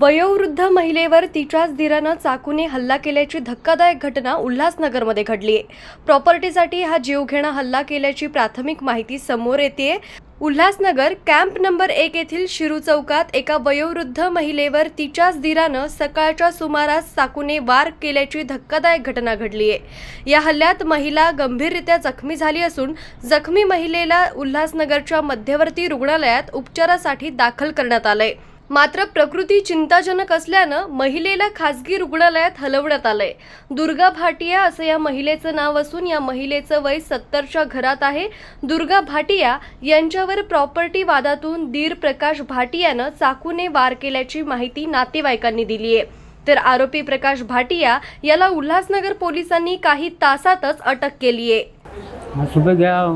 वयोवृद्ध महिलेवर तिच्याच धीरानं चाकूने हल्ला केल्याची धक्कादायक घटना उल्हासनगरमध्ये घडली आहे. प्रॉपर्टीसाठी हा जीवघेणा हल्ला केल्याची प्राथमिक माहिती समोर येते उल्हासनगर कॅम्प नंबर एक येथील शिरू चौकात एका वयोवृद्ध महिलेवर तिच्याच धीरानं सकाळच्या सुमारास चाकूने वार केल्याची धक्कादायक घटना घडली आहे. या हल्ल्यात महिला गंभीररित्या जखमी झाली असून जखमी महिलेला उल्हासनगरच्या मध्यवर्ती रुग्णालयात उपचारासाठी दाखल करण्यात आलंय. मात्र प्रकृती चिंताजनक असल्यानं महिलेला खासगी रुग्णालयात हलवण्यात आलंय. दुर्गा भाटिया असं या महिलेचं नाव असून या महिलेचं वय सत्तरच्या घरात आहे. दुर्गा भाटिया यांच्यावर प्रॉपर्टी वादातून दीर प्रकाश भाटियानं चाकूने वार केल्याची माहिती नातेवाईकांनी दिली आहे. तर आरोपी प्रकाश भाटिया याला उल्हासनगर पोलिसांनी काही तासातच अटक केली आहे. सुबह गया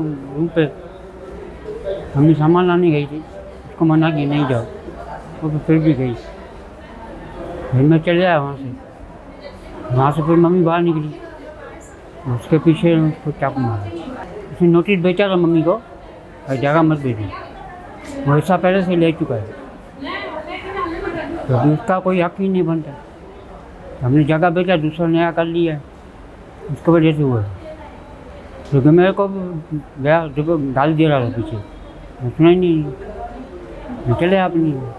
पे सामान लाने गई थी उसको मना की नहीं जाओ वो फिर भी गई। फिर मैं चले आया वहाँ से। वहाँ से फिर मम्मी बाहर निकली। उसके पीछे उसको चाकू मारा। उसने नोटिस बेचा था मम्मी को और जगह मत भेजी। वो ऐसा पहले से ले चुका है। तो उसका कोई हक ही नहीं बनता। हमने जगह बेचा दूसरा नया कर लिया। उसकी वजह से हुआ। क्योंकि मेरे को गया, जब गाली दे रहा था पीछे। सुना ही नहीं। चले राजेश बाटी